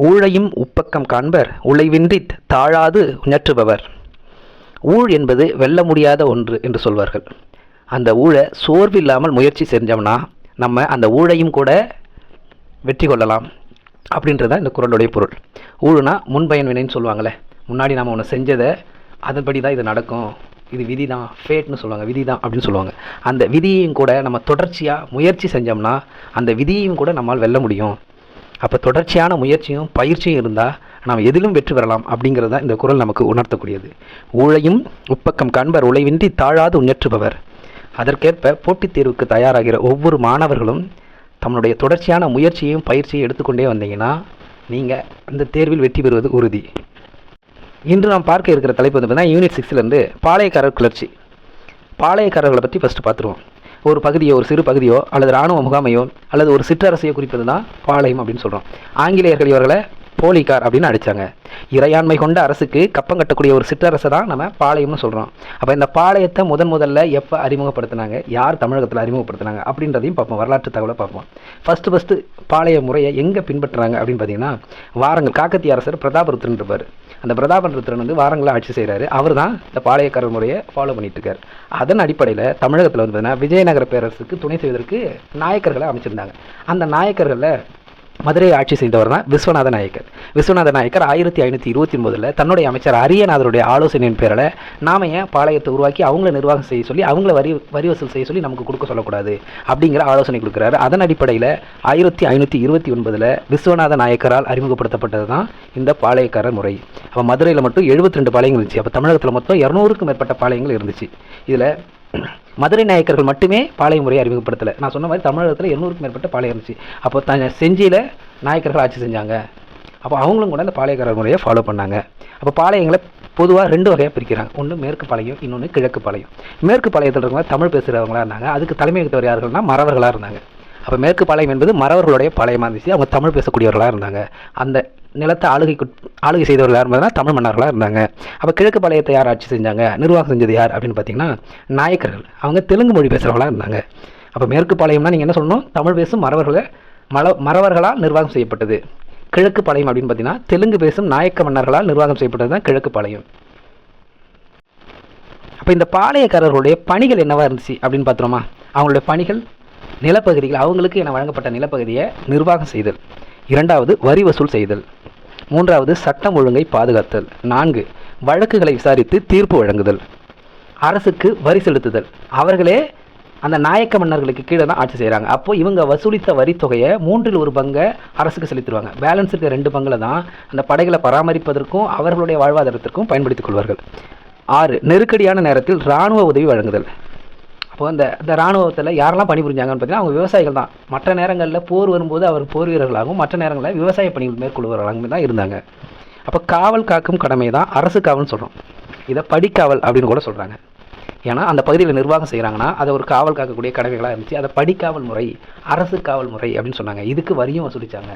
ஊழையும் உப்பக்கம் காண்பர் உழைவின்றி தாழாது உணற்றுபவர். ஊழ் என்பது வெல்ல முடியாத ஒன்று என்று சொல்வார்கள். அந்த ஊழை சோர்வில்லாமல் முயற்சி செஞ்சோம்னா நம்ம அந்த ஊழையும் கூட வெற்றி கொள்ளலாம் அப்படின்றது தான் இந்த குரலுடைய பொருள். ஊழுனா முன்பயன் வினைன்னு சொல்லுவாங்களே முன்னாடி நம்ம ஒன்று செஞ்சதை அதன்படி தான் இது நடக்கும். இது விதி தான் ஃபேட்னு சொல்லுவாங்க விதி தான் அப்படின்னு சொல்லுவாங்க. அந்த விதியையும் கூட நம்ம தொடர்ச்சியாக முயற்சி செஞ்சோம்னா அந்த விதியையும் கூட நம்மால் வெல்ல முடியும். அப்போ தொடர்ச்சியான முயற்சியும் பயிற்சியும் இருந்தால் நாம் எதிலும் வெற்றி பெறலாம் அப்படிங்கிறது தான் இந்த குரல் நமக்கு உணர்த்தக்கூடியது. ஊழையும் உப்பக்கம் காண்பர் உழைவின்றி தாழாது உயற்றுபவர் அதற்கேற்ப போட்டித் தேர்வுக்கு தயாராகிற ஒவ்வொரு மாணவர்களும் தம்முடைய தொடர்ச்சியான முயற்சியையும் பயிற்சியையும் எடுத்துக்கொண்டே வந்தீங்கன்னா நீங்கள் அந்த தேர்வில் வெற்றி பெறுவது உறுதி. இன்று நாம் பார்க்க இருக்கிற தலைப்பு வந்து பார்த்தீங்கன்னா யூனிட் சிக்ஸ்லேருந்து பாளையக்காரர் கிளர்ச்சி. பாளையக்காரர்களை பற்றி ஃபஸ்ட்டு பார்த்துருவோம். ஒரு பகுதியோ ஒரு சிறு பகுதியோ அல்லது இராணுவ முகாமையோ அல்லது ஒரு சிற்றரசையோ குறிப்பது தான் பாளையம் அப்படின்னு சொல்கிறோம் ஆங்கிலேயர்கள் இவர்களை போலிக்கார் அப்படின்னு அடித்தாங்க இறையாண்மை கொண்ட அரசுக்கு கப்பம் கட்டக்கூடிய ஒரு சிற்றரசை தான் நம்ம பாளையம்னு சொல்கிறோம் அப்போ இந்த பாளையத்தை முதன் முதல்ல எப்போ அறிமுகப்படுத்தினாங்க? யார் தமிழகத்தில் அறிமுகப்படுத்தினாங்க? அப்படின்றதையும் பார்ப்போம். வரலாற்று தகவலை பார்ப்போம். ஃபஸ்ட்டு ஃபஸ்ட்டு பாளைய முறையை எங்கே பின்பற்றுறாங்க அப்படின்னு பார்த்தீங்கன்னா வாரங்கள் காக்கத்திய அரசர் பிரதாபருத்திரன் இருப்பார். அந்த பிரதாபருத்திரன் வந்து வாரங்களை ஆட்சி செய்கிறாரு அவர் தான் இந்த பாளையக்காரர் முறையை ஃபாலோ பண்ணிட்டு இருக்கார் அதன் அடிப்படையில் தமிழகத்தில் வந்து பார்த்தீங்கன்னா விஜயநகர பேரரசுக்கு துணை செய்வதற்கு நாயக்கர்களை அமைச்சிருந்தாங்க. அந்த நாயக்கர்களில் மதுரையை ஆட்சி செய்தவர் தான் விஸ்வநாத நாயக்கர். விஸ்வநாத நாயக்கர் ஆயிரத்தி ஐநூற்றி இருபத்தி ஒன்பதில் தன்னுடைய அமைச்சர் அரியநாதருடைய ஆலோசனையின் பேரில் நாம ஏன் பாளையத்தை உருவாக்கி அவங்கள நிர்வாகம் செய்ய சொல்லி அவங்கள வரி வரி வசூல் செய்ய சொல்லி நமக்கு கொடுக்க சொல்லக்கூடாது அப்படிங்கிற ஆலோசனை கொடுக்குறாரு. அதன் அடிப்படையில் ஆயிரத்தி ஐநூற்றி இருபத்தி ஒன்பதில் விஸ்வநாத நாயக்கரால் அறிமுகப்படுத்தப்பட்டது தான் இந்த பாளையக்காரர் முறை. அப்போ மதுரையில் மட்டும் 72 ரெண்டு பாளையங்கள் இருந்துச்சு. அப்போ தமிழகத்தில் மொத்தம் இரநூறுக்கும் மேற்பட்ட பாளையங்கள் இருந்துச்சு. இதில் மதுரை நாயக்கர்கள் மட்டுமே பாளைய முறையை அறிமுகப்படுத்தலை. நான் சொன்ன மாதிரி தமிழகத்தில் எண்ணூறுக்கும் மேற்பட்ட பாளையம் இருந்துச்சு. அப்போ த செஞ்சியில் நாயக்கர்கள் ஆட்சி செஞ்சாங்க. அப்போ அவங்களும் கூட அந்த பாளையக்காரர் முறையை ஃபாலோ பண்ணாங்க. அப்போ பாளையங்களை பொதுவாக ரெண்டு வகையாக பிரிக்கிறாங்க. ஒன்று மேற்கு பாளையம் இன்னொன்று கிழக்கு பாளையம். மேற்கு பாளையத்தில் இருக்கவங்க தமிழ் பேசுகிறவங்களா இருந்தாங்க. அதுக்கு தலைமையகத்தவர் யார்கள்னா மறவர்களாக இருந்தாங்க. அப்போ மேற்கு பாளையம் என்பது மறவர்களுடைய பாளையமாக இருந்துச்சு. அவங்க தமிழ் பேசக்கூடியவர்களாக இருந்தாங்க. அந்த நிலத்தை ஆளுகை ஆளுகை செய்தவர்கள் யார் பார்த்தீங்கன்னா தமிழ் மன்னர்களாக இருந்தாங்க. அப்போ கிழக்கு பாளையத்தை யார் ஆட்சி செஞ்சாங்க? நிர்வாகம் செஞ்சது யார் அப்படின்னு பார்த்தீங்கன்னா நாயக்கர்கள். அவங்க தெலுங்கு மொழி பேசுகிறவங்களாக இருந்தாங்க. அப்போ மேற்கு பாளையம்னா நீங்கள் என்ன சொல்லணும்? தமிழ் பேசும் மறவர்களை மல மறவர்களால் நிர்வாகம் செய்யப்பட்டது. கிழக்கு பாளையம் அப்படின்னு பார்த்தீங்கன்னா தெலுங்கு பேசும் நாயக்க மன்னர்களால் நிர்வாகம் செய்யப்பட்டது தான் கிழக்கு பாளையம். அப்போ இந்த பாளையக்காரர்களுடைய பணிகள் என்னவாக இருந்துச்சு அப்படின்னு பார்த்தோமா அவங்களுடைய பணிகள் நிலப்பகுதிகள் அவங்களுக்கு என வழங்கப்பட்ட நிலப்பகுதியை நிர்வாகம் செய்தல். இரண்டாவது வரி வசூல் செய்தல். மூன்றாவது சட்டம் ஒழுங்கை பாதுகாத்தல். நான்கு வழக்குகளை விசாரித்து தீர்ப்பு வழங்குதல். அரசுக்கு வரி செலுத்துதல். அவர்களே அந்த நாயக்க மன்னர்களுக்கு கீழே தான் ஆட்சி செய்கிறாங்க அப்போ இவங்க வசூலித்த வரித்தொகையை மூன்றில் ஒரு பங்கை அரசுக்கு செலுத்திடுவாங்க. பேலன்ஸ் இருக்க ரெண்டு பங்கில் தான் அந்த படைகளை பராமரிப்பதற்கும் அவர்களுடைய வாழ்வாதாரத்திற்கும் பயன்படுத்திக் கொள்வார்கள். ஆறு நெருக்கடியான நேரத்தில் இராணுவ உதவி வழங்குதல். அப்போ இந்த இந்த இராணுவத்தில் யாரெல்லாம் பணிபுரிஞ்சாங்கன்னு பார்த்தீங்கன்னா அவங்க விவசாயிகள் தான். மற்ற நேரங்களில் போர் வரும்போது அவர் போர் வீரர்களாகவும் மற்ற நேரங்களில் விவசாய பணிகள் மேற்கொள்வர்களாகவும் தான் இருந்தாங்க. அப்போ காவல் காக்கும் கடமை தான் அரசு காவல்னு சொல்கிறோம் இதை படிக்காவல் அப்படின்னு கூட சொல்கிறாங்க ஏன்னா அந்த பகுதியில் நிர்வாகம் செய்கிறாங்கன்னா அதை ஒரு காவல் காக்கக்கூடிய கடமைகளாக இருந்துச்சு. அதை படிக்காவல் முறை அரசு காவல் முறை அப்படின்னு சொன்னாங்க. இதுக்கு வரியும் வசூலித்தாங்க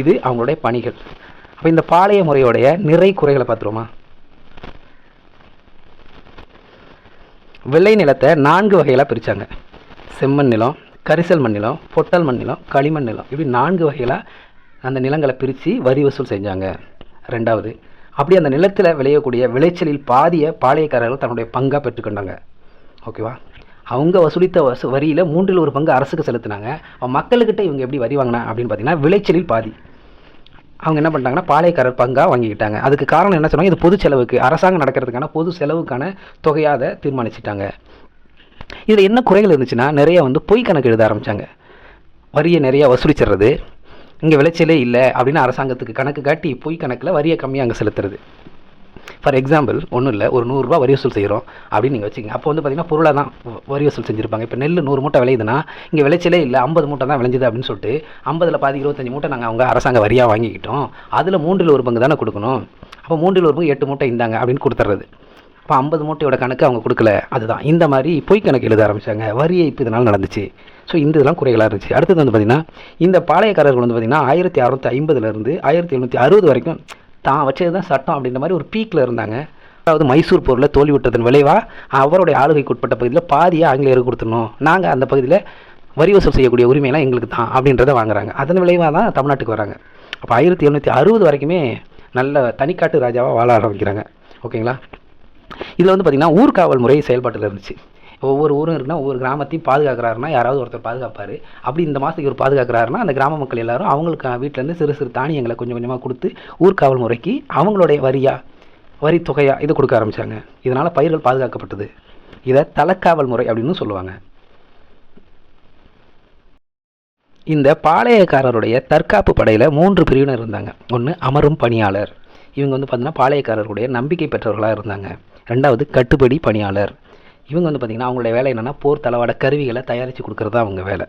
இது அவங்களுடைய பணிகள். அப்போ இந்த பாளைய முறையோடைய நிறை குறைகளை பார்த்துருவோமா? வெள்ளை நிலத்தை நான்கு வகைகளாக பிரித்தாங்க செம்மண் நிலம் கரிசல் மண் நிலம் பொட்டல் மண் நிலம் களிமண் நிலம். இப்படி நான்கு வகைகளாக அந்த நிலங்களை பிரித்து வரி வசூல் செஞ்சாங்க. ரெண்டாவது அப்படி அந்த நிலத்தில் விளையக்கூடிய விளைச்சலில் பாதியை பாளையக்காரர்கள் தன்னுடைய பங்காக பெற்றுக்கொண்டாங்க ஓகேவா அவங்க வசூலித்த வசு வரியில் மூன்றில் ஒரு பங்கு அரசுக்கு செலுத்தினாங்க. மக்கள்கிட்ட இவங்க எப்படி வரி வாங்கினா அப்படின்னு பார்த்தீங்கன்னா விளைச்சலில் பாதி. அவங்க என்ன பண்ணிட்டாங்கன்னா பாளையக்காரர் பங்காக வாங்கிக்கிட்டாங்க. அதுக்கு காரணம் என்ன சொன்னாங்க இது பொது செலவுக்கு. அரசாங்கம் நடக்கிறதுக்கான பொது செலவுக்கான தொகையாக அதை தீர்மானிச்சிட்டாங்க. இதில் என்ன குறைகள் இருந்துச்சுன்னா நிறைய வந்து பொய் கணக்கு எழுத ஆரம்பித்தாங்க வரியை நிறையா வசூலிச்சிடுறது. இங்கே விளைச்சலே இல்லை அப்படின்னு அரசாங்கத்துக்கு கணக்கு காட்டி பொய் கணக்கில் வரியை கம்மியாக அங்கே செலுத்துறது. ஃபார் எக்ஸாம்பிள் ஒன்றும் இல்லை ஒரு நூறுரூவா வரி வசூல் செய்கிறோம் அப்படின்னு நீங்கள் வச்சுங்க அப்போ வந்து பார்த்தீங்கன்னா பொருளாக தான் வரி வசூல் செஞ்சுருப்பாங்க. இப்போ நெல் நூறு மூட்டை விளையுதுன்னா இங்கே விளைச்சலே இல்லை ஐம்பது மூட்டை தான் விளைஞ்சுது அப்படின்னு சொல்லிட்டு ஐம்பதில் பாதி இருபத்தஞ்சி மூட்டை நாங்கள் அவங்க அரசாங்க வரியாக வாங்கிக்கிட்டோம். அதில் மூன்றில் ஒரு பங்கு தானே கொடுக்கணும். அப்போ மூன்றில் ஒரு பங்கு எட்டு மூட்டை இந்தாங்க அப்படின்னு கொடுத்துட்றது அப்போ ஐம்பது மூட்டையோட கணக்கு அவங்க கொடுக்கல அதுதான். இந்த மாதிரி பொய் கணக்கு எழுத ஆரம்பித்தாங்க வரி ஏய்ப்பு இதனால் நடந்துச்சு. ஸோ இந்த இதெல்லாம் குறைகளாக இருந்துச்சு. அடுத்தது வந்து பார்த்திங்கன்னா இந்த பாளையக்காரர்கள் வந்து பார்த்திங்கன்னா ஆயிரத்தி அறுநூத்தி ஐம்பதுலேருந்து ஆயிரத்தி எழுநூற்றி அறுபது வரைக்கும் தான் வச்சது தான் சட்டம் அப்படின்ற மாதிரி ஒரு பீக்கில் இருந்தாங்க. அதாவது மைசூர் போரில் தோல்வி விளைவாக அவருடைய ஆளுகைக்கு உட்பட்ட பகுதியில் பாதியை ஆங்கிலேயருக்கு கொடுத்துடணும். நாங்கள் அந்த பகுதியில் வரி வசூல் செய்யக்கூடிய உரிமையெல்லாம் எங்களுக்கு தான் அப்படின்றத வாங்குறாங்க. அதன் விளைவாக தான் தமிழ்நாட்டுக்கு வராங்க. அப்போ ஆயிரத்தி எழுநூற்றி அறுபது வரைக்குமே நல்ல தனிக்காட்டு ராஜாவாக வாழ ஆரம்பிக்கிறாங்க. ஓகேங்களா? இதில் வந்து பார்த்திங்கன்னா ஊர்காவல் முறை செயல்பாட்டில் இருந்துச்சு. ஒவ்வொரு ஊரும் இருக்குன்னா ஒவ்வொரு கிராமத்தையும் பாதுகாக்கிறாருன்னா யாராவது ஒருத்தர் பாதுகாப்பார். அப்படி இந்த மாதத்துக்கு இவர் பாதுகாக்கிறாருன்னா அந்த கிராம மக்கள் எல்லாரும் அவங்களுக்கு வீட்டிலேருந்து சிறு சிறு தானியங்களை கொஞ்சம் கொஞ்சமாக கொடுத்து ஊர்காவல் முறைக்கு அவங்களுடைய வரியா வரி தொகையா இது கொடுக்க ஆரம்பித்தாங்க இதனால் பயிர்கள் பாதுகாக்கப்பட்டது. இதை தலக்காவல் முறை அப்படின்னு சொல்லுவாங்க. இந்த பாளையக்காரருடைய தற்காப்பு படையில் மூன்று பிரிவினர் இருந்தாங்க. ஒன்று அமரும் பணியாளர். இவங்க வந்து பார்த்தீங்கன்னா பாளையக்காரருடைய நம்பிக்கை பெற்றவர்களாக இருந்தாங்க. ரெண்டாவது கட்டுப்படி பணியாளர். இவங்க வந்து பார்த்திங்கன்னா அவங்களுடைய வேலை என்னென்னா போர் தளவாட கருவிகளை தயாரித்து கொடுக்குறது தான் அவங்க வேலை.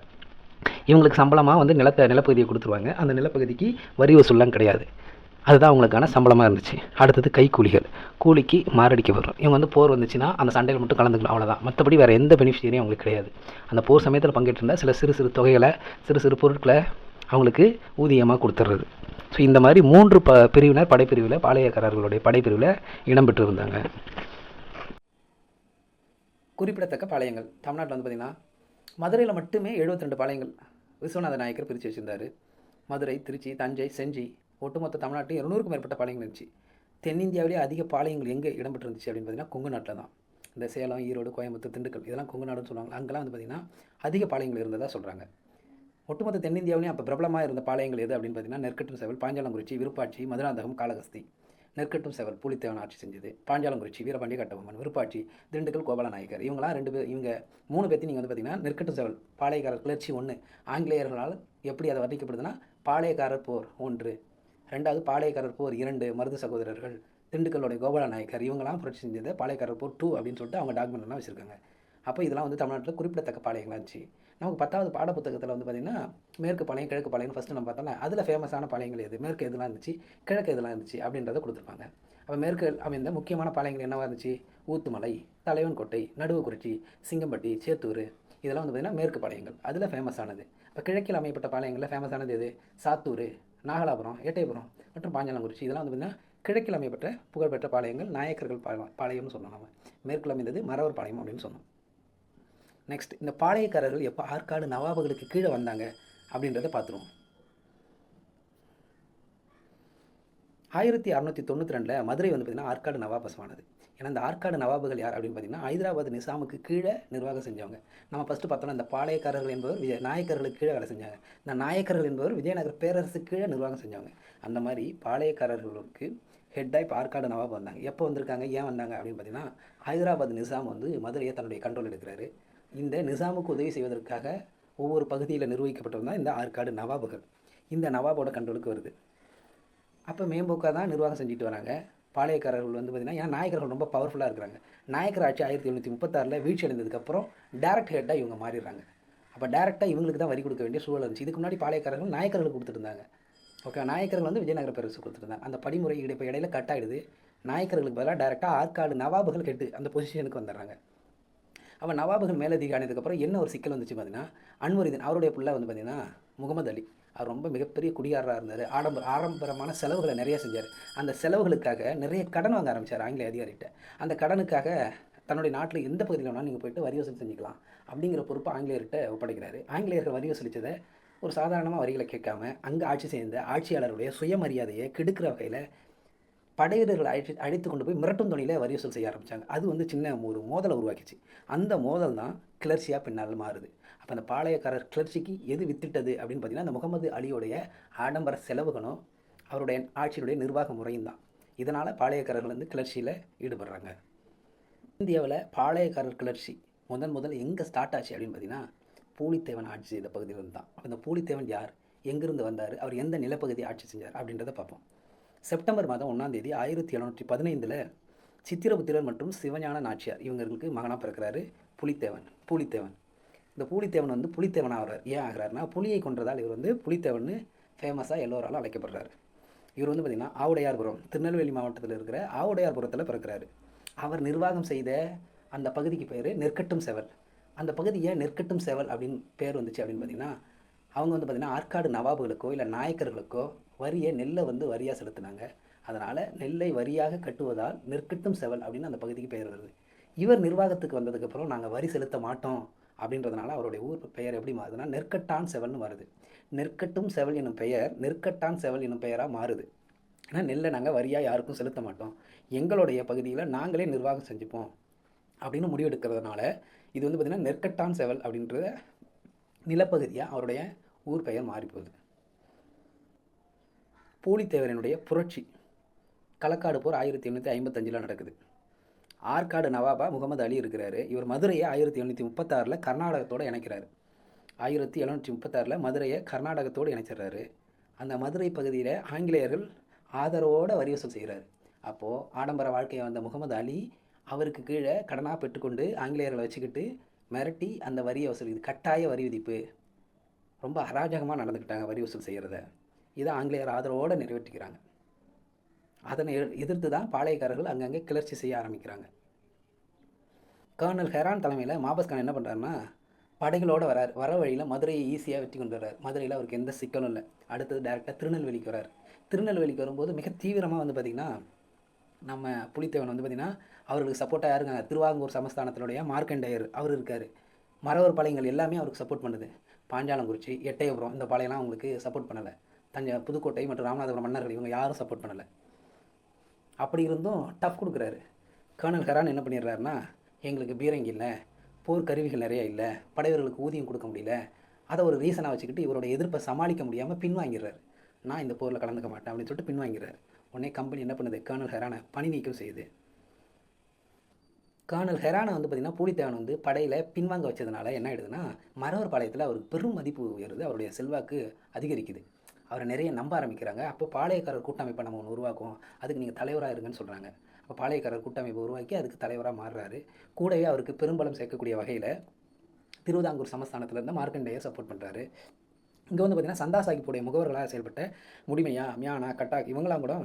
இவங்களுக்கு சம்பளமாக வந்து நிலத்தை நிலப்பகுதியை கொடுத்துருவாங்க. அந்த நிலப்பகுதிக்கு வரி வசூல்லாம் கிடையாது. அதுதான் அவங்களுக்கான சம்பளமாக இருந்துச்சு. அடுத்தது கைக்கூலிகள். கூலிக்கு மாரடிக்க வரும் இவங்க வந்து போர் வந்துச்சுன்னா அந்த சண்டையில் மட்டும் கலந்துக்கலாம் அவ்வளோதான் மற்றபடி வேறு எந்த பெனிஃபிஷரியும் அவங்களுக்கு கிடையாது. அந்த போர் சமயத்தில் பங்கேற்றிருந்தால் சில சிறு சிறு தொகைகளை சிறு சிறு பொருட்களை அவங்களுக்கு ஊதியமாக கொடுத்துட்றது ஸோ இந்த மாதிரி மூன்று ப பிரிவினர் படைப்பிரிவில் பாளையக்காரர்களுடைய படைப்பிரிவில் இடம்பெற்றிருந்தாங்க குறிப்பிடத்தக்க பாளையங்கள். தமிழ்நாட்டில் வந்து பார்த்திங்கன்னா மதுரையில் மட்டுமே 72 ரெண்டு பாளையங்கள். விஸ்வநாத நாயக்கர் பிரித்து வச்சுருந்தார். மதுரை திருச்சி தஞ்சை செஞ்சி ஒட்டுமொத்த தமிழ்நாட்டில் இருநூறுக்கும் மேற்பட்ட பாளையங்கள் இருந்துச்சு. தென்னிந்தியாவிலேயே அதிக பாளையங்கள் எங்கே இடம்பெற்றிருந்துச்சு அப்படின்னு பார்த்தீங்கன்னா கொங்கு நாட்டில் தான். இந்த சேலம் ஈரோடு கோயம்புத்தூர் திண்டுக்கல் இதெல்லாம் கொங்கு நாடுன்னு சொல்லுவாங்க. அங்கெல்லாம் வந்து பார்த்திங்கன்னா அதிக பாளையங்கள் இருந்ததாக சொல்கிறாங்க ஒட்டுமொத்த தென்னிந்தியாவிலையும் அப்போ பிரபலமாக இருந்த பாளையங்கள் எது அப்படின்னு பார்த்தீங்கன்னா நெற்கட்டும் சேவல் பாஞ்சாலங்குறிச்சி விருப்பாட்சி மதுராந்தகம் காலகஸ்தி நெற்கட்டும் செவல் புலித்தேவன் ஆட்சி செஞ்சது. பாஞ்சாலங்குறிச்சி வீரபாண்டிய கட்டபொம்மன் விருப்பாட்சி திண்டுக்கல் கோபாலநாயகர் இவங்களாம் ரெண்டு பேர் இவங்க மூணு பேர்த்தையும் நீங்கள் வந்து பார்த்தீங்கன்னா நெற்கட்டும் செவல் பாளையக்காரர் கிளர்ச்சி ஒன்று ஆங்கிலேயர்களால் எப்படி அதை வர்ணிக்கப்படுதுன்னா பாளையக்காரர் போர் ஒன்று ரெண்டாவது பாளையக்காரர் போர் இரண்டு மருது சகோதரர்கள் திண்டுக்கல்லுடைய கோபாலநாயக்கர் இவங்களாம் புரட்சி செஞ்சது பாளையக்காரர் போர் டூ அப்படின்னு சொல்லிட்டு அவங்க டாக்குமெண்ட்லாம் வச்சுருக்காங்க. அப்போ இதெல்லாம் வந்து தமிழ்நாட்டில் குறிப்பிடத்தக்க பாளையங்களாக இருந்துச்சு நமக்கு பத்தாவது பாடப்புத்தகத்தில் வந்து பார்த்திங்கன்னா மேற்கு பாளையம் கிழக்கு பாளையம் ஃபஸ்ட்டு நம்ம பார்த்தோம்ல அதில் ஃபேமஸான பாளையங்கள் எது? மேற்கு எதுலாம் இருந்துச்சு? கிழக்கு எதுலாம் இருந்துச்சு? அப்படின்றத கொடுத்துருப்பாங்க. அப்போ மேற்கு அமைந்த முக்கியமான பாளையங்கள் என்னவாக இருந்துச்சு? ஊத்துமலை தலைவன்கோட்டை நடுவுக்குறிச்சி சிங்கம்பட்டி சேத்தூர் இதெல்லாம் வந்து பார்த்திங்கன்னா மேற்கு பாளையங்கள். அதில் ஃபேமஸானது இப்போ கிழக்கில் அமையப்பட்ட பாளையங்களில் ஃபேமஸானது எது? சாத்தூர் நாகலாபுரம் எட்டயபுரம் மற்றும் பாஞ்சாலங்குறிச்சி. இதெல்லாம் வந்து பார்த்திங்கன்னா கிழக்கில் அமையப்பட்ட புகழ்பெற்ற பாளையங்கள் நாயக்கர்கள் பாளையம் பாளையம்னு சொன்னோம் நம்ம. மேற்கில் அமைந்தது மரவர் பாளையம் அப்படின்னு சொன்னோம். நெக்ஸ்ட் இந்த பாளையக்காரர்கள் எப்போ ஆற்காடு நவாபுகளுக்கு கீழே வந்தாங்க அப்படின்றத பார்த்துருவோம். ஆயிரத்தி அறநூற்றி தொண்ணூற்றி ரெண்டில் மதுரை வந்து பார்த்திங்கன்னா ஆற்காடு நவாபசமானது. ஏன்னா இந்த ஆற்காடு நவாபுகள் யார் அப்படின்னு பார்த்தீங்கன்னா ஹைதராபாத் நிசாமுக்கு கீழே நிர்வாகம் செஞ்சவங்க. நம்ம ஃபஸ்ட்டு பார்த்தோம்னா இந்த பாளையக்காரர்கள் என்பவர் விஜய நாயக்கர்களுக்கு கீழே வேலை செஞ்சாங்க இந்த நாயக்கர்கள் என்பவர் விஜயநகர் பேரரசு கீழே நிர்வாகம் செஞ்சவங்க. அந்த மாதிரி பாளையக்காரர்களுக்கு ஹெட்டாக இப்போ ஆற்காடு நவாப் வந்தாங்க. எப்போ வந்திருக்காங்க ஏன் வந்தாங்க அப்படின்னு பார்த்தீங்கன்னா ஹைதராபாத் நிசாம் வந்து மதுரையை தன்னுடைய கண்ட்ரோல் எடுக்கிறாரு. இந்த நிசாமுக்கு உதவி செய்வதற்காக ஒவ்வொரு பகுதியில் நிர்வகிக்கப்பட்டவங்க தான் இந்த ஆற்காடு நவாபுகள். இந்த நவாபோட கண்ட்ரோலுக்கு வருது. அப்போ மேம்போக்காக தான் நிர்வாகம் செஞ்சுட்டு வராங்க. பாளையக்காரர்கள் வந்து பார்த்திங்கன்னா ஏன்னா நாயக்கர்கள் ரொம்ப பவர்ஃபுல்லாக இருக்கிறாங்க. நாயக்கர் ஆட்சி ஆயிரத்தி எழுநூற்றி முப்பத்தாறில் வீழ்ச்சி அடைந்ததுக்கப்புறம் டேரக்ட் ஹெட்டாக இவங்க மாறிடுறாங்க. அப்போ டேரெக்டாக இவங்களுக்கு தான் வரி கொடுக்க வேண்டிய சூழல் இருந்துச்சு. இதுக்கு முன்னாடி பாளையக்காரர்கள் நாயக்கர்களுக்கு கொடுத்துருந்தாங்க. ஓகே நாயக்கர்கள் வந்து விஜயநகர பேரரசு கொடுத்துருந்தாங்க. அந்த படிமுறை இடைப்ப இப்போ இடையில கட் ஆகிடுது நாயக்கர்களுக்கு பதிலாக டேரெக்டாக ஆற்காடு நவாபுகள் கெட்டு அந்த பொசிஷனுக்கு வந்துடுறாங்க. அவன் நவாபுகள் மேலதிக ஆனதுக்கப்புறம் என்ன ஒரு சிக்கல் வந்துச்சு பார்த்தீங்கன்னா அன்வரிதன் அவருடைய பிள்ளை வந்து பார்த்தீங்கன்னா முகமது அலி. அவர் ரொம்ப மிகப்பெரிய குடியாரராக இருந்தார். ஆடம்பர ஆடம்பரமான செலவுகளை நிறைய செஞ்சார். அந்த செலவுகளுக்காக நிறைய கடன் வாங்க ஆரம்பித்தார் ஆங்கில அதிகாரிகிட்ட. அந்த கடனுக்காக தன்னுடைய நாட்டில் எந்த பகுதியில் வேணாலும் நீங்கள் போயிட்டு வரி வசூல் செஞ்சுக்கலாம் அப்படிங்கிற பொறுப்பு ஆங்கிலேயர்கிட்ட ஒப்படைக்கிறாரு. ஆங்கிலேயர்கள் வரி வசூலித்ததை ஒரு சாதாரணமாக வரிகளை கேட்காம அங்கே ஆட்சி செய்த ஆட்சியாளருடைய சுயமரியாதையை கெடுக்கிற வகையில் படைவீரர்களை அழைத்து அழைத்து கொண்டு போய் மிரட்டும் துணியில் வரி வசூல் செய்ய ஆரம்பித்தாங்க அது வந்து சின்ன ஒரு மோதலை உருவாக்கிச்சு. அந்த மோதல் தான் கிளர்ச்சியாக பின்னால் மாறுது. அப்போ அந்த பாளையக்காரர் கிளர்ச்சிக்கு எது வித்திட்டது அப்படின்னு பார்த்தீங்கன்னா அந்த முகமது அலியோடைய ஆடம்பர செலவுகளும் அவருடைய ஆட்சியினுடைய நிர்வாக முறையும் தான். இதனால் பாளையக்காரர்கள் வந்து கிளர்ச்சியில் ஈடுபடுறாங்க. இந்தியாவில் பாளையக்காரர் கிளர்ச்சி முதன் முதல் எங்கே ஸ்டார்ட் ஆச்சு அப்படின்னு பார்த்தீங்கன்னா பூலித்தேவன் ஆட்சி செய்த பகுதியிலிருந்து தான். அந்த பூலித்தேவன் யார்? எங்கேருந்து வந்தார்? அவர் எந்த நிலப்பகுதி ஆட்சி செஞ்சார்? அப்படின்றத பார்ப்போம். செப்டம்பர் மாதம் ஒன்றாம் தேதி ஆயிரத்தி எழுநூற்றி பதினைந்தில் சித்திரபுத்திரர் மற்றும் சிவஞான நாச்சியார் இவங்களுக்கு மகனாக பிறக்கிறாரு. புலித்தேவன் பூலித்தேவன். இந்த பூலித்தேவன் வந்து புலித்தேவன் ஆகிறார். ஏன் ஆகிறாருன்னா புலியை கொன்றதால் இவர் வந்து புலித்தேவன் ஃபேமஸாக எல்லோராலும் அழைக்கப்படுறாரு. இவர் வந்து பார்த்திங்கன்னா ஆவுடையார்புரம் திருநெல்வேலி மாவட்டத்தில் இருக்கிற ஆவுடையார்புரத்தில் பிறக்கிறாரு. அவர் நிர்வாகம் செய்த அந்த பகுதிக்கு பேர் நெற்கட்டும் செவல். அந்த பகுதியை நெற்கட்டும் செவல் அப்படின்னு பேர் வந்துச்சு அப்படின்னு பார்த்தீங்கன்னா அவங்க வந்து பார்த்திங்கன்னா ஆற்காடு நவாபுகளுக்கோ இல்லை நாயக்கர்களுக்கோ வரியை நெல்லை வந்து வரியாக செலுத்தினாங்க. அதனால் நெல்லை வரியாக கட்டுவதால் நெற்கட்டும் செவல் அப்படின்னு அந்த பகுதிக்கு பெயர் வருது. இவர் நிர்வாகத்துக்கு வந்ததுக்கப்புறம் நாங்கள் வரி செலுத்த மாட்டோம் அப்படின்றதுனால அவருடைய ஊர் பெயர் எப்படி மாறுதுன்னா நெற்கட்டான் செவல்னு வருது நெற்கட்டும் செவல் என்னும் பெயர் நெற்கட்டான் செவல் என்னும் பெயராக மாறுது. ஏன்னா நெல்லை நாங்கள் வரியாக யாருக்கும் செலுத்த மாட்டோம். எங்களுடைய பகுதியில் நாங்களே நிர்வாகம் செஞ்சுப்போம் அப்படின்னு முடிவெடுக்கிறதுனால இது வந்து பார்த்திங்கன்னா நெற்கட்டான் செவல் அப்படின்ற நிலப்பகுதியாக அவருடைய ஊர் பெயர் மாறிப்போகுது. பூலித்தேவரனுடைய புரட்சி. களக்காடு போர் ஆயிரத்தி எண்ணூற்றி ஐம்பத்தஞ்சில் நடக்குது. ஆற்காடு நவாபா முகமது அலி இருக்கிறாரு. இவர் மதுரையை ஆயிரத்தி எண்ணூற்றி முப்பத்தாறில் கர்நாடகத்தோடு இணைக்கிறாரு. ஆயிரத்தி எழுநூற்றி முப்பத்தாறில் மதுரையை கர்நாடகத்தோடு இணைச்சிடுறாரு. அந்த மதுரை பகுதியில் ஆங்கிலேயர்கள் ஆதரவோடு வரி வசூல் செய்கிறாரு அப்போது ஆடம்பர வாழ்க்கையை வந்த முகமது அலி அவருக்கு கீழே கடனாக பெற்றுக்கொண்டு ஆங்கிலேயர்களை வச்சுக்கிட்டு மிரட்டி அந்த வரியை வசூல் இது கட்டாய வரி விதிப்பு ரொம்ப அராஜகமாக நடந்துக்கிட்டாங்க வரி வசூல் செய்கிறத இதை ஆங்கிலேயர் ஆதரவோடு நிறைவேற்றிக்கிறாங்க. அதனை எதிர்த்து தான் பாளையக்காரர்கள் அங்கங்கே கிளர்ச்சி செய்ய ஆரம்பிக்கிறாங்க. கர்னல் ஹெரான் தலைமையில் மாபஸ்கான் என்ன பண்ணுறாருன்னா படைகளோடு வரார். வர வழியில் மதுரையை ஈஸியாக வெற்றி கொண்டு வர்றார். மதுரையில் அவருக்கு எந்த சிக்கலும் இல்லை. அடுத்தது டேரெக்டாக திருநெல்வேலிக்கு வரார் திருநெல்வேலிக்கு வரும்போது மிக தீவிரமாக வந்து பார்த்திங்கன்னா நம்ம புலித்தேவன் வந்து பார்த்திங்கன்னா அவர்களுக்கு சப்போர்ட்டாக இருக்காங்க திருவாங்கூர் சமஸ்தானத்தினுடைய மார்க்கண்டேயர். அவர் இருக்கார். மரவர் பாளையங்கள் எல்லாமே அவருக்கு சப்போர்ட் பண்ணுது. பாஞ்சாலங்குறிச்சி எட்டயபுரம் இந்த பாளையம்லாம் அவங்களுக்கு சப்போர்ட் பண்ணலை. தஞ்சை புதுக்கோட்டை மற்றும் ராமநாதபுரம் மன்னர்கள் இவங்க யாரும் சப்போர்ட் பண்ணலை. அப்படி இருந்தும் டஃப் கொடுக்குறாரு. கர்னல் ஹெரான் என்ன பண்ணிடுறாருன்னா எங்களுக்கு பீரங்கி இல்லை போர் கருவிகள் நிறைய இல்லை படைவர்களுக்கு ஊதியம் கொடுக்க முடியல அதை ஒரு ரீசனாக வச்சுக்கிட்டு இவரோட எதிர்ப்பை சமாளிக்க முடியாமல் பின்வாங்கிறார் நான் இந்த போரில் கலந்துக்க மாட்டேன் அப்படின்னு சொல்லிட்டு பின்வாங்கிறார் உடனே கம்பெனி என்ன பண்ணுது? கர்னல் ஹெரானை பணி நீக்கம் செய்யுது. கர்னல் ஹெரானை வந்து பார்த்திங்கன்னா பூலித்தேவன் வந்து படையில் பின்வாங்க வச்சதுனால என்ன ஆயிடுதுன்னா மரவர் பாளையத்தில் அவருக்கு பெரும் மதிப்பு உயருது அவருடைய செல்வாக்கு அதிகரிக்குது. அவரை நிறைய நம்ப ஆரம்பிக்கிறாங்க. அப்போ பாளையக்காரர் கூட்டமைப்பை நம்ம ஒன்று உருவாக்குவோம். அதுக்கு நீங்கள் தலைவராக இருங்கன்னு சொல்கிறாங்க அப்போ பாளையக்காரர் கூட்டமைப்பை உருவாக்கி அதுக்கு தலைவராக மாறுறாரு. கூடவே அவருக்கு பெரும்பலம் சேர்க்கக்கூடிய வகையில் திருவிதாங்கூர் சமஸ்தானத்திலேருந்து மார்க்கண்டேயை சப்போர்ட் பண்ணுறாரு இங்கே வந்து பார்த்திங்கன்னா சந்தா சாஹிப்புடைய முகவர்களாக செயல்பட்ட முடிமையா மியானா கட்டாக் இவங்களாம் கூட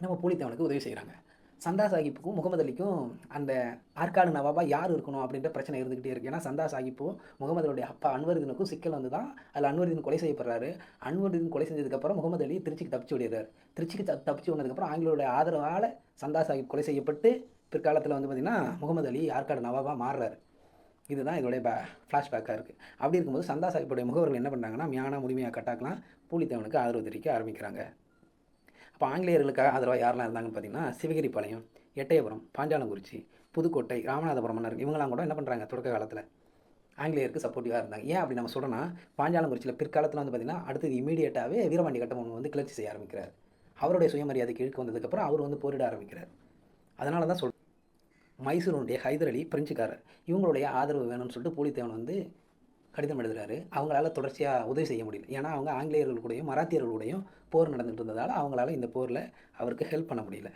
நம்ம பூலித்தேவனுக்கு உதவி செய்கிறாங்க சந்தா சாஹிப்புக்கும் முகமது அலிக்கும் அந்த ஆற்காடு நவாபா யார் இருக்கணும் அப்படின்ற பிரச்சனை இருந்துக்கிட்டே இருக்கு. ஏன்னா சந்தா சாஹிப்பும் முகமது அலியுடைய அப்பா அன்வருதீனுக்கும் சிக்கல் வந்து தான் அதில் அன்வருதீன் கொலை செய்யப்படுறாரு. அன்வருதீன் கொலை செஞ்சதுக்கப்புறம் முகமது அலி திருச்சிக்கு தப்பிச்சு விடுறாரு திருச்சிக்கு த தப்பிச்சு வந்ததுக்கப்புறம் ஆங்கிலோடைய ஆதரவால் சந்தா சாஹிப் கொலை செய்யப்பட்டு பிற்காலத்தில் வந்து பார்த்திங்கன்னா முகமது அலி ஆற்காடு நவாபா மாறுறாரு. இதுதான் இதோடைய பே ஃப்ளாஷ்பேக்காக இருக்குது அப்படி இருக்கும்போது சந்தா சாஹிப்புடைய முகவர்கள் என்ன பண்ணுறாங்கன்னா மியானா முழுமையாக கட்டாக்கலாம். பூலித்தேவனுக்கு ஆதரவு தெரிவிக்க ஆரம்பிக்கிறாங்க. அப்போ ஆங்கிலேயர்களுக்காக ஆதரவாக யாரெல்லாம் இருந்தாங்கன்னு பார்த்தீங்கன்னா சிவகிரிப்பாளையம் எட்டயபுரம் பாஞ்சாலங்குறிச்சி புதுக்கோட்டை ராமநாதபுரம் மன்னர் இவங்களாம் கூட என்ன பண்ணுறாங்க தொடக்க காலத்தில் ஆங்கிலேயருக்கு சப்போர்ட்டிவாக இருந்தாங்க. ஏன் அப்படி நம்ம சொல்கிறோன்னா பாஞ்சாலங்குறிச்சியில் பிற்காலத்தில் வந்து பார்த்திங்கன்னா அடுத்தது இமீடியட்டாகவே வீரபாண்டி கட்டபொம்மன் வந்து கிளர்ச்சி செய்ய ஆரம்பிக்கிறார். அவருடைய சுயமரியாதைக்கு இழுக்கு வந்ததுக்கப்புறம் அவர் வந்து போரிட ஆரம்பிக்கிறார். அதனால தான் சொல் மைசூருடைய ஹைதர் அலி பிரெஞ்சுக்காரர். இவங்களுடைய ஆதரவு வேணும்னு சொல்லிட்டு பூலித்தேவன் வந்து கடிதம் எழுதுறாரு. அவங்களால தொடர்ச்சியாக உதவி செய்ய முடியல. ஏன்னா அவங்க ஆங்கிலேயர்கள் கூடயும் மராத்தியர்கள் கூடயும் போர் நடந்துட்டு இருந்ததால் அவங்களால இந்த போரில் அவருக்கு ஹெல்ப் பண்ண முடியல.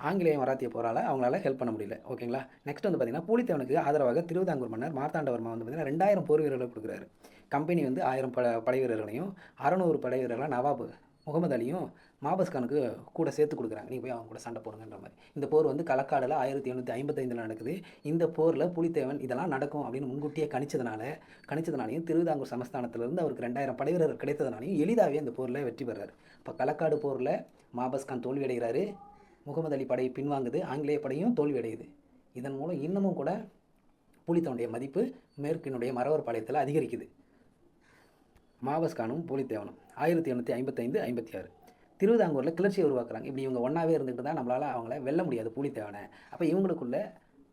ஆங்கிலேய மராத்திய போரால் அவங்களால ஹெல்ப் பண்ண முடியல. ஓகேங்களா நெக்ஸ்ட் வந்து பார்த்திங்கன்னா பூலித்தேவனுக்கு ஆதரவாக திருவிதாங்கூர் மன்னர் மார்த்தாண்டவர்மா வந்து பார்த்திங்கன்னா ரெண்டாயிரம் போர் வீரர்களை கொடுக்குறாரு. கம்பெனி வந்து ஆயிரம் ப படை வீரர்களையும் அறநூறு படை வீரர்களாக நவாப் முகமது அலியும் மாபஸ்கானுக்கு கூட சேர்த்து கொடுக்குறாங்க. நீங்கள் போய் அவங்க கூட சண்டை போடுங்கன்ற மாதிரி. இந்த போர் வந்து களக்காடில் ஆயிரத்தி எழுநூற்றி ஐம்பத்தைந்தில் நடக்குது. இந்த போரில் புலித்தேவன் இதெல்லாம் நடக்கும் அப்படின்னு முன்கூட்டியே கணிச்சதுனால கணிச்சதுனாலையும் திருவிதாங்கூர் சமஸ்தானத்திலிருந்து அவருக்கு ரெண்டாயிரம் படைவீரர் கிடைத்ததுனாலையும் எளிதாகவே அந்த போரில் வெற்றி பெறாரு. இப்போ களக்காடு போரில் மாபஸ்கான் தோல்வியடைகிறாரு தோல்வி முகமது அலி படை பின்வாங்குது. ஆங்கிலேய படையும் தோல்வி அடையுது. இதன் மூலம் இன்னமும் கூட புலித்தவனுடைய மதிப்பு மேற்கினுடைய மரவர் பாளையத்தில் அதிகரிக்குது. மாபஸ்கானும் புலித்தேவனும். ஆயிரத்தி எண்ணூற்றி ஐம்பத்தைந்து ஐம்பத்தி ஆறு. திருவிதாங்கூரில் கிளர்ச்சியை உருவாக்குறாங்க. இப்படி இவங்க ஒன்றாவே இருந்துட்டு தான் நம்மளால் அவங்கள வெல்ல முடியாது பூலித்தேவனை அப்போ இவங்களுக்குள்ள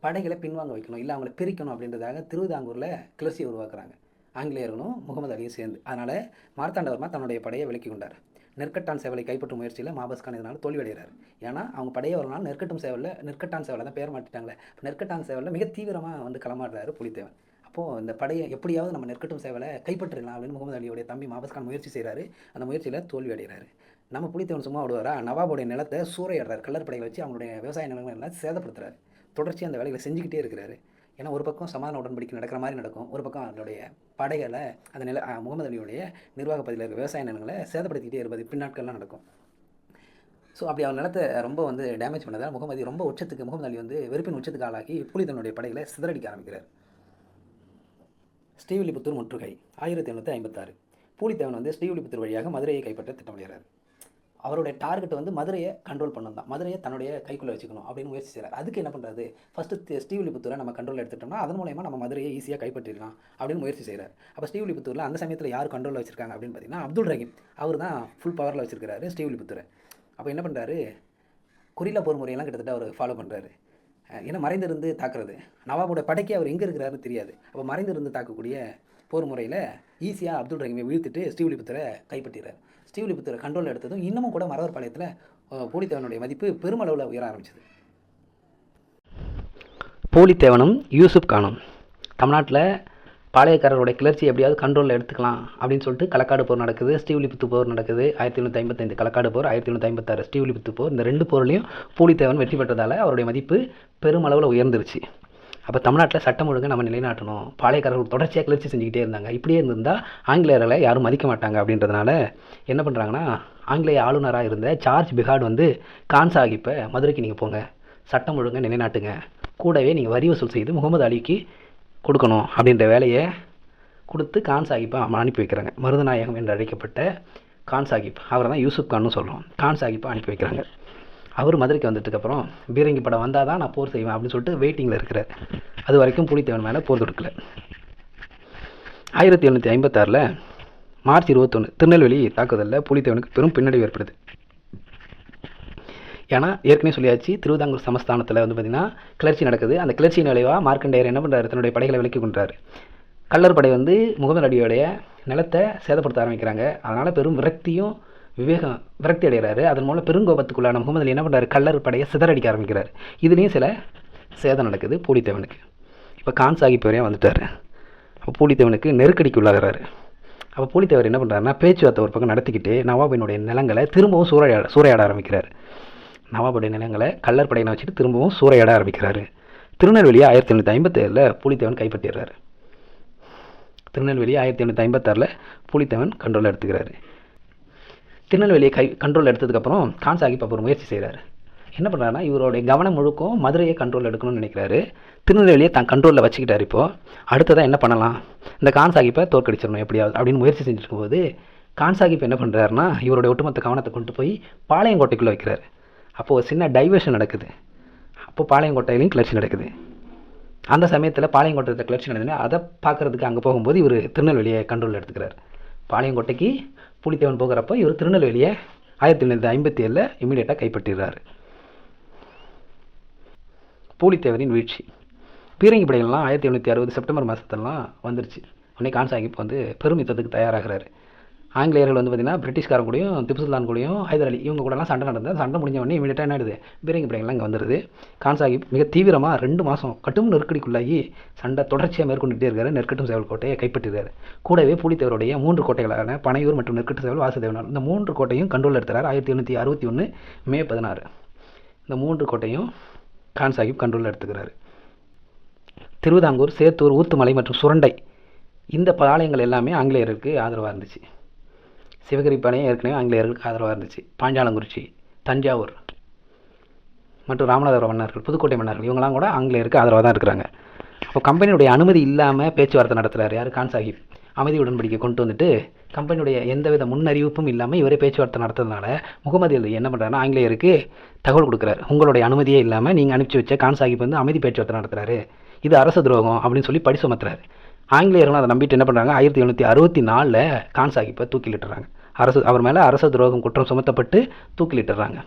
படைகளை பின்வாங்க வைக்கணும் இல்லை அவங்கள பிரிக்கணும் அப்படின்றதாக திருவிதாங்கூரில் கிளர்ச்சியை உருவாக்குறாங்க. ஆங்கிலேயர்களும் முகமது அலியும் சேர்ந்து. அதனால் மார்த்தாண்டவர்மா தன்னுடைய படையை விலக்கி கொண்டார். நெற்கட்டான் சேவலை கைப்பற்றும் முயற்சியில் மாபஸ் கான் இதனால் தோல்வியடைகிறார் ஏன்னா அவங்க படையை ஒரு நாள் நெற்கட்டும் சேவலில் நெற்கட்டான் சேவலை தான் பேர் மாட்டிட்டாங்களே நெற்கட்டான் சேவலில் மிக தீவிரமாக வந்து களமாடுறாரு புலித்தேவன் அப்போது இந்த படையை எப்படியாவது நம்ம நெற்கட்டும் சேவலை கைப்பற்றிடலாம் அப்படின்னு முகமது அலியோடைய தம்பி மாபஸ் கான் முயற்சி செய்கிறாரு அந்த முயற்சியில் தோல்வி அடைகிறாரு. நம்ம புலித்தேவன் சும்மா விடுவாரா? நவாபுடைய நிலத்தை சூறையிடுறாரு. கல்லர் படைகளை வச்சு அவங்களுடைய விவசாய நிலங்களை எல்லாம் சேதப்படுத்துறாரு. தொடர்ச்சி அந்த வேலைகளை செஞ்சுக்கிட்டே இருக்கிறாரு. ஏன்னா ஒரு பக்கம் சமாதான உடன்படிக்கை நடக்கிற மாதிரி நடக்கும். ஒரு பக்கம் அவருடைய படைகளை அந்த நில முகமது அலியுடைய நிர்வாக பகுதியில் இருக்க விவசாய நிலங்களை சேதப்படுத்திக்கிட்டே இருப்பது. பின்னாட்கள்லாம் நடக்கும். ஸோ அப்படி அவர் நிலத்தை ரொம்ப வந்து டேமேஜ் பண்ணதால் முகமது ரொம்ப உச்சத்துக்கு முகமது அலி வந்து வெறுப்பின் உச்சத்துக்கு ஆளாகி புலிதனுடைய படைகளை சிதறடிக்க ஆரம்பிக்கிறார். ஸ்ரீவில்லிபுத்தூர் முற்றுகை ஆயிரத்தி எண்ணூற்றி ஐம்பத்தாறு. பூலித்தேவன் வந்து ஸ்ரீவில்லிபுத்தூர் வழியாக மதுரையை கைப்பற்ற திட்டமிடுகிறார். அவருடைய டார்கெட் வந்து மதுரையை கண்ட்ரோல் பண்ணணும் தான். மதுரையை தன்னுடைய கைக்குள்ளே வச்சுக்கணும் அப்படின்னு முயற்சி செய்கிறார் அதுக்கு என்ன பண்ணுறது ஃபஸ்ட்டு ஸ்ரீவில்லிபுத்தூரை நம்ம கண்ட்ரோல் எடுத்துட்டோம்னா அதன் மூலயமா நம்ம மதுரையை ஈஸியாக கைப்பற்றிடலாம் அப்படின்னு முயற்சி செய்கிறார் அப்போ ஸ்ரீவில்லிபுத்தூரில் அந்த சமயத்தில் யார் கண்ட்ரோலில் வச்சிருக்காங்க அப்படின்னு பார்த்தீங்கன்னா அப்துல் ரஹீம். அவர் தான் ஃபுல் பவரில் வச்சிருக்கிறாரு ஸ்ரீவில்லிபுத்தூரை அப்போ என்ன பண்ணுறாரு கொரில்லா போர் முறையெல்லாம் கிட்டத்தட்ட அவர் ஃபாலோ பண்ணுறாரு ஏன்னா மறைந்திருந்து தாக்குறது. நவாபோட படைக்கு அவர் எங்கே இருக்கிறாருன்னு தெரியாது. அப்போ மறைந்திருந்து தாக்கக்கூடிய போர் முறையில் ஈஸியாக அப்துல் ரஹீமை வீழ்த்திட்டு ஸ்ரீவிலிபுத்தரை கைப்பற்றிடுறாரு. ஸ்ரீவிலிபுத்தரை கண்ட்ரோல் எடுத்ததும் இன்னமும் கூட மரவர் பாளையத்தில் போலித்தேவனுடைய மதிப்பு பெருமளவில் உயர ஆரம்பிச்சது. போலித்தேவனும் யூசுப் கானும் தமிழ்நாட்டில் பாளையக்காரருடைய கிளர்ச்சி எப்படியாவது கண்ட்ரோலில் எடுத்துக்கலாம் அப்படின்னு சொல்லிட்டு களக்காடு போர் நடக்குது ஸ்ரீவிலிபுத்து போர் நடக்குது. ஆயிரத்தி எழுநூற்றி ஐம்பத்தைந்து களக்காடு போர் ஆயிரத்தி எழுநூற்றி ஐம்பத்தாறு ஸ்ரீவிலிபுத்து போர். இந்த ரெண்டு போர்லையும் பூலித்தேவன் வெற்றி பெற்றதால் அவருடைய மதிப்பு பெருமளவில் உயர்ந்துருச்சு. அப்போ தமிழ்நாட்டில் சட்டம் ஒழுங்கு நம்ம நிலைநாட்டணும். பாளையக்காரர்கள் தொடர்ச்சியாக கிளர்ச்சி செஞ்சுக்கிட்டே இருந்தாங்க. இப்படியே இருந்திருந்தால் ஆங்கிலேயர்களை யாரும் மதிக்க மாட்டாங்க அப்படின்றதுனால என்ன பண்ணுறாங்கன்னா ஆங்கிலேய ஆளுநராக இருந்த சார்ஜ் பிகார்டு வந்து கான் சாஹிப்பை மதுரைக்கு நீங்கள் போங்க. சட்டம் ஒழுங்கை நிலைநாட்டுங்க. கூடவே நீங்கள் வரி வசூல் செய்து முகமது அலிக்கு கொடுக்கணும் அப்படின்ற வேலையை கொடுத்து கான் சாஹிப்பை அனுப்பி வைக்கிறாங்க. மருதநாயகம் என்று அழைக்கப்பட்ட கான் சாஹிப். அவரை தான் யூசுப் கான்னு சொல்கிறோம் கான் சாஹிப்பை அனுப்பி வைக்கிறாங்க. அவர் மதுரைக்கு வந்ததுக்கப்புறம் பீரங்கி படம் வந்தால் தான் நான் போர் செய்வேன் அப்படின்னு சொல்லிட்டு வெயிட்டிங்கில் இருக்கிறார் அது வரைக்கும் புலித்தேவன் மேலே போர் தொடுக்கல. ஆயிரத்தி எழுநூற்றி ஐம்பத்தாறில் மார்ச் இருபத்தொன்று திருநெல்வேலி தாக்குதலில் புலித்தேவனுக்கு பெரும் பின்னடைவு ஏற்படுது. ஏன்னா ஏற்கனவே சொல்லியாச்சு திருவிதாங்கூர் சமஸ்தானத்தில் வந்து பார்த்திங்கன்னா கிளர்ச்சி நடக்குது. அந்த கிளர்ச்சியின் விளைவாக மார்க்கண்டேயர் என்ன பண்ணுறாரு தன்னுடைய படைகளை விலக்கி கொண்டாரு கல்லர் படை வந்து முகமது அடியோடைய நிலத்தை சேதப்படுத்த ஆரம்பிக்கிறாங்க. அதனால் பெரும் விரக்தியும் விவேகம் விரக்தி அடைகிறாரு அதன் மூலம் பெருங்கோபத்துக்குள்ளான முகமது என்ன பண்ணுறாரு கல்லர் படையை சிதறடிக்க ஆரம்பிக்கிறார். இதுலேயும் சில சேதம் நடக்குது. பூலித்தேவனுக்கு இப்போ கான் சாஹிப் வரையும் வந்துட்டார். அப்போ பூலித்தேவனுக்கு நெருக்கடிக்கு உள்ளாகிறாரு. அப்போ பூலித்தேவர் என்ன பண்ணுறாருன்னா பேச்சுவார்த்தை ஒரு பக்கம் நடத்திக்கிட்டு நவாபினுடைய நிலங்களை திரும்பவும் சூறையாட சூறையாட ஆரம்பிக்கிறார். நவாபுடைய நிலங்களை கல்லர் படையினை வச்சுட்டு திரும்பவும் சூறையாட ஆரம்பிக்கிறாரு. திருநெல்வேலியை ஆயிரத்தி எண்ணூற்றி ஐம்பத்தேழில் பூலித்தேவன் கைப்பற்றிடுறாரு. திருநெல்வேலி ஆயிரத்தி எண்ணூற்றி ஐம்பத்தாறில் பூலித்தேவன் கண்ட்ரோல் எடுத்துக்கிறாரு. திருநெல்வேலியை கை கண்ட்ரோல் எடுத்ததுக்கப்புறம் கான் சாஹிப் அப்புறம் முயற்சி செய்கிறாரு என்ன பண்ணுறாருன்னா இவருடைய கவனம் முழுக்கும் மதுரையை கண்ட்ரோல் எடுக்கணும்னு நினைக்கிறாரு. திருநெல்வேலியை தான் கண்ட்ரோலில் வச்சுக்கிட்டார் இப்போது அடுத்ததாக என்ன பண்ணலாம்? இந்த கான் சாஹிப்பை தோற்கடிச்சிடணும் எப்படியாவது அப்படின்னு முயற்சி செஞ்சுருக்கும் போது கான் சாஹிப் என்ன பண்ணுறாருன்னா இவருடைய ஒட்டுமொத்த கவனத்தை கொண்டு போய் பாளையங்கோட்டைக்குள்ளே வைக்கிறாரு. அப்போது ஒரு சின்ன டைவர்ஷன் நடக்குது. அப்போது பாளையங்கோட்டையிலையும் கிளர்ச்சி நடக்குது. அந்த சமயத்தில் பாளையங்கோட்டத்தில் கிளர்ச்சி நடந்ததுன்னா அதை பார்க்குறதுக்கு அங்கே போகும்போது இவர் திருநெல்வேலியை கண்ட்ரோல் எடுத்துக்கிறார். பாளையங்கோட்டைக்கு புலித்தேவன் போகிறப்ப இவர் திருநெல்வேலியை ஆயிரத்தி தொள்ளாயிரத்தி ஐம்பத்தி ஏழில் இமீடியட்டாக கைப்பற்றிடுறாரு. பூலித்தேவரின் வீழ்ச்சி. பீரங்கி படைகள்லாம் ஆயிரத்தி எழுநூற்றி அறுபது செப்டம்பர் மாதத்துலலாம் வந்துருச்சு. உடனே கான்சாகிப் வந்து பெருமித்தத்துக்கு தயாராகிறாரு. ஆங்கிலேயர்கள் வந்து பார்த்திங்கன்னா பிரிட்டிஷ்காரன் கூடயும் திப்பு சுல்தான் கூடயும் ஹைதர் அலி இவங்க கூடலாம் சண்டை நடந்தது. சண்டை முடிஞ்ச உடனே இமீடியட்டாக என்ன ஆயிடுது பீரங்கி படைகள்லாம் இங்கே வந்துடுது கான் சாஹிப் மிக தீவிரமாக ரெண்டு மாதம் கட்டும் நெருக்கடிக்குள்ளாகி சண்டை தொடர்ச்சியாக மேற்கொண்டுட்டே இருக்காரு. நெற்கட்டும் சேவல் கோட்டையை கைப்பற்றிடுறாரு கூடவே புலித்தேவருடைய மூன்று கோட்டைகளான பனையூர் மற்றும் நெற்கட்டு சேவல் வாசுதேவனார் இந்த மூன்று கோட்டையும் கண்ட்ரோல் எடுத்துறாரு. ஆயிரத்தி எழுநூற்றி அறுபத்தி ஒன்று மே பதினாறு. இந்த மூன்று கோட்டையும் கான் சாஹிப் கண்ட்ரோலில் எடுத்துக்கிறாரு. திருவிதாங்கூர் சேத்தூர் ஊத்துமலை மற்றும் சுரண்டை இந்த பாளையங்கள் எல்லாமே ஆங்கிலேயருக்கு ஆதரவாக இருந்துச்சு. சிவகிரி பாளையம் ஏற்கனவே ஆங்கிலேயர்களுக்கு ஆதரவாக இருந்துச்சு. பாஞ்சாலங்குறிச்சி தஞ்சாவூர் மற்றும் ராமநாதபுரம் மன்னர்கள் புதுக்கோட்டை மன்னர்கள் இவங்கெல்லாம் கூட ஆங்கிலேயருக்கு ஆதரவாக தான் இருக்கிறாங்க. அப்போ கம்பெனியுடைய அனுமதி இல்லாமல் பேச்சுவார்த்தை நடத்துகிறார் யார்? கான் சாஹிப். அமைதி உடன்படிக்கை கொண்டு வந்துட்டு கம்பெனியுடைய எந்தவித முன்னறிவிப்பும் இல்லாமல் இவரே பேச்சுவார்த்தை நடத்துறதுனால முகமது அலி என்ன பண்ணுறாருன்னா ஆங்கிலேயருக்கு தகவல் கொடுக்குறாரு. உங்களுடைய அனுமதியே இல்லாமல் நீங்கள் அனுப்பிச்சி வச்ச கான் சாஹிப் வந்து அமைதி பேச்சுவார்த்தை நடத்துகிறாரு இது அரசு துரோகம் அப்படின்னு சொல்லி படி சுமத்துறாரு ஆங்கிலேயர்களும் அதை நம்பிட்டு என்ன பண்ணுறாங்க ஆயிரத்தி எழுநூற்றி அறுபத்தி நாலில் கான் சாஹிப்பை தூக்கிலிட்டுறாங்க அரசு அவர் மேலே அரச துரோகம் குற்றம் சுமத்தப்பட்டு தூக்கிலிட்டுறாங்க.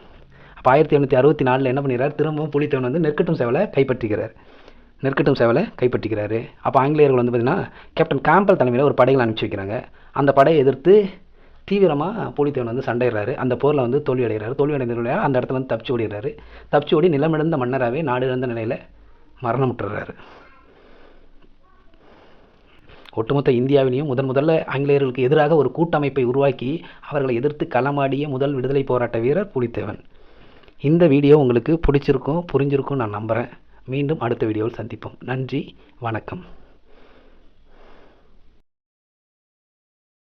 அப்போ ஆயிரத்தி எழுநூற்றி அறுபத்தி நாலில் என்ன பண்ணிடுறாரு? திரும்பவும் புலித்தேவன் வந்து நெற்கட்டும் சேவலை கைப்பற்றிக்கிறார் நெற்கட்டும் சேவலை கைப்பற்றிக்கிறாரு அப்போ ஆங்கிலேயர்கள் வந்து பார்த்திங்கன்னா கேப்டன் கேம்பல் தலைமையில் ஒரு படைகளை அனுப்பிச்சி வைக்கிறாங்க. அந்த படையை எதிர்த்து தீவிரமாக புலித்தேவன் வந்து சண்டையிடுறாரு. அந்த போரில் வந்து தோல்வி அடைகிறாரு. தோல்வி அந்த இடத்துல வந்து தப்பிச்சு ஓடிடுறாரு. தப்பிச்சு ஓடி நிலமிழந்த மன்னராகவே நாடு இழந்த நிலையில் மரணமுட்டுறாரு ஒட்டுமொத்த இந்தியாவிலையும் முதன் முதல்ல ஆங்கிலேயர்களுக்கு எதிராக ஒரு கூட்டமைப்பை உருவாக்கி அவர்களை எதிர்த்து களமாடிய முதல் விடுதலை போராட்ட வீரர் புலித்தேவன். இந்த வீடியோ உங்களுக்கு பிடிச்சிருக்கும் புரிஞ்சிருக்கும் நான் நம்புகிறேன் மீண்டும் அடுத்த வீடியோவில் சந்திப்போம். நன்றி வணக்கம்.